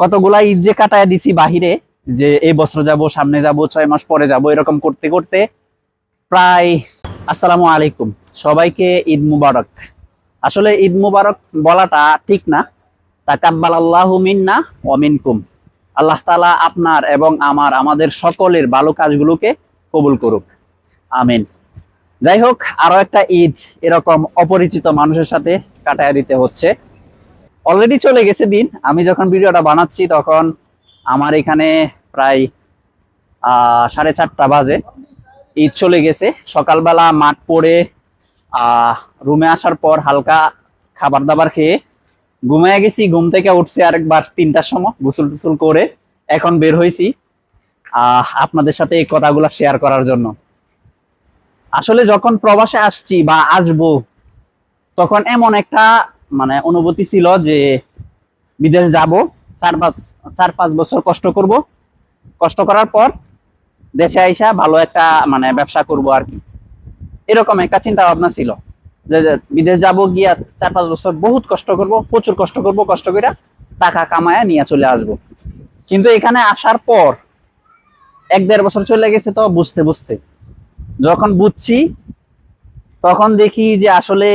কতগুলা ঈদ যে কাটায় দিছি বাহিরে, যে এই বছর যাব, সামনে যাব, ছয় মাস পরে যাব, এরকম করতে করতে প্রায় আসসালামু আলাইকুম। সবাইকে ঈদ মুবারক। আসলে ঈদ মুবারক বলাটা ঠিক না। তাকাব্বাল আল্লাহু মিন্না ওয়া মিনকুম। আল্লাহ তাআলা আপনার এবং আমার, আমাদের সকলের ভালো কাজগুলোকে কবুল করুক। আমিন। যাই হোক, আরও একটা ঈদ এরকম অপরিচিত মানুষের সাথে কাটায় দিতে হচ্ছে। অলরেডি চলে গেছে দিন। আমি যখন ভিডিওটা বানাচ্ছি তখন আমার এখানে প্রায় সাড়ে চারটা বাজে। ঈদ চলে গেছে। সকালবেলা মাঠ পড়ে রুমে আসার পর হালকা খাবার দাবার খেয়ে ঘুমিয়ে গেছি। ঘুম থেকে উঠছি আরেকবার তিনটার সময়, গোসল টুসুল করে এখন বের হয়েছি। আপনাদের সাথে এই কথাগুলো শেয়ার করার জন্য। আসলে যখন প্রবাসে আসছি বা আসব, তখন এমন একটা মানে অনুভূতি ছিল যে বিদেশ যাব, চার পাঁচ চার পাঁচ বছর কষ্ট করব। কষ্ট করার পর দেশে আইসা ভালো একটা মানে ব্যবসা করব আর কি। এরকম একটা চিন্তা ভাবনা ছিল যে বিদেশ যাব গিয়া চার পাঁচ বছর বহুত কষ্ট করব, প্রচুর কষ্ট করব, কষ্ট করে টাকা কামায়া নিয়ে চলে আসব। কিন্তু এখানে আসার পর এক দেড় বছর চলে গেছে তো বুঝতে বুঝতে। যখন বুঝছি তখন দেখি যে আসলে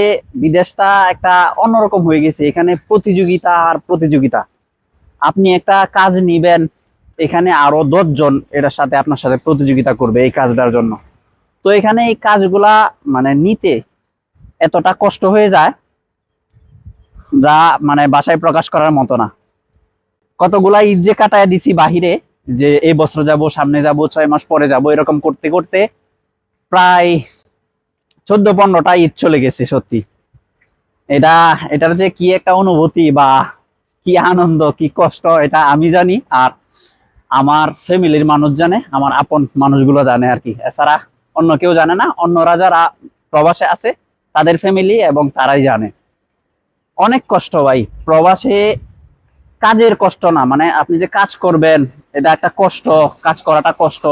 বিদেশটা একটা অন্যরকম হয়ে গেছে। এখানে প্রতিযোগিতা আর প্রতিযোগিতা। আপনি একটা কাজ নিবেন, এখানে আরও দশজন এটার সাথে আপনার সাথে প্রতিযোগিতা করবে এই কাজটার জন্য। তো এখানে এই কাজগুলা মানে নিতে এতটা কষ্ট হয়ে যায়, যা মানে বাসায় প্রকাশ করার মতো না। কতগুলা ঈদ যে কাটায় দিছি বাহিরে, যে এই বছর যাব, সামনে যাব, ছয় মাস পরে যাব, এরকম করতে করতে প্রায় চোদ্দ পনেরোটা ঈদ চলে গেছে, সত্যি। এটা, এটার যে কি একটা অনুভূতি বা কি আনন্দ, কি কষ্ট, এটা আমি জানি। আর আমার ফ্যামিলির মানুষ জানে, আমার আপন মানুষগুলো জানে আর কি। এছাড়া অন্য কেউ জানে না, অন্যরা যারা প্রবাসে আছে, তাদের ফ্যামিলি এবং তারাই জানে। অনেক কষ্ট ভাই, প্রবাসে কাজের কষ্ট না মানে আপনি যে কাজ করবেন, এটা একটা কষ্ট, কাজ করাটা কষ্ট।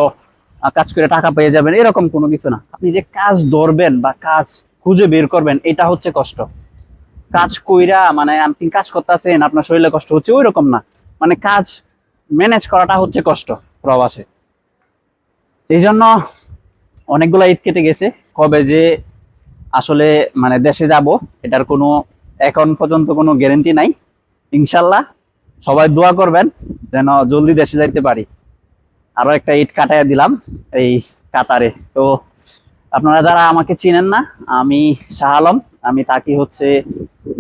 কাজ করে টাকা পেয়ে যাবেন, এরকম কোনো কিছু না। আপনি যে কাজ ধরবেন বা কাজ খুঁজে বের করবেন, এটা হচ্ছে কষ্ট। কাজ কইরা মানে আপনি কাজ করতেছেন, আপনার শরীরে কষ্ট হচ্ছে ওই রকম না। মানে কাজ ম্যানেজ করাটা হচ্ছে কষ্ট প্রবাসে। এই জন্য অনেকগুলো ঈদ কেটে গেছে। কবে যে আসলে মানে দেশে যাব, এটার কোনো, এখন পর্যন্ত কোনো গ্যারেন্টি নাই। ইনশাল্লাহ সবাই দোয়া করবেন, যেন জলদি দেশে যাইতে পারি। আরও একটা ইট কাটাইয়া দিলাম এই কাতারে। তো আপনারা যারা আমাকে চিনেন না, আমি শাহ আলম, আমি থাকি হচ্ছে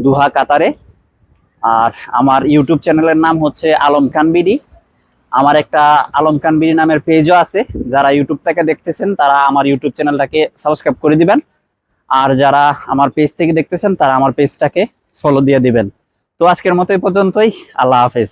দুহা কাতারে। আর আমার ইউটিউব চ্যানেলের নাম হচ্ছে আলম খান বিডি। আমার একটা আলম খান বিডি নামের পেজও আছে, যারা ইউটিউব থেকে দেখতেছেন, তারা আমার ইউটিউব চ্যানেলটাকে সাবস্ক্রাইব করে দিবেন। আর যারা আমার পেজ থেকে দেখতেছেন, তারা আমার পেজটাকে ফলো দিয়ে দিবেন। তো আজকের মতো এই পর্যন্তই, আল্লাহ হাফেজ।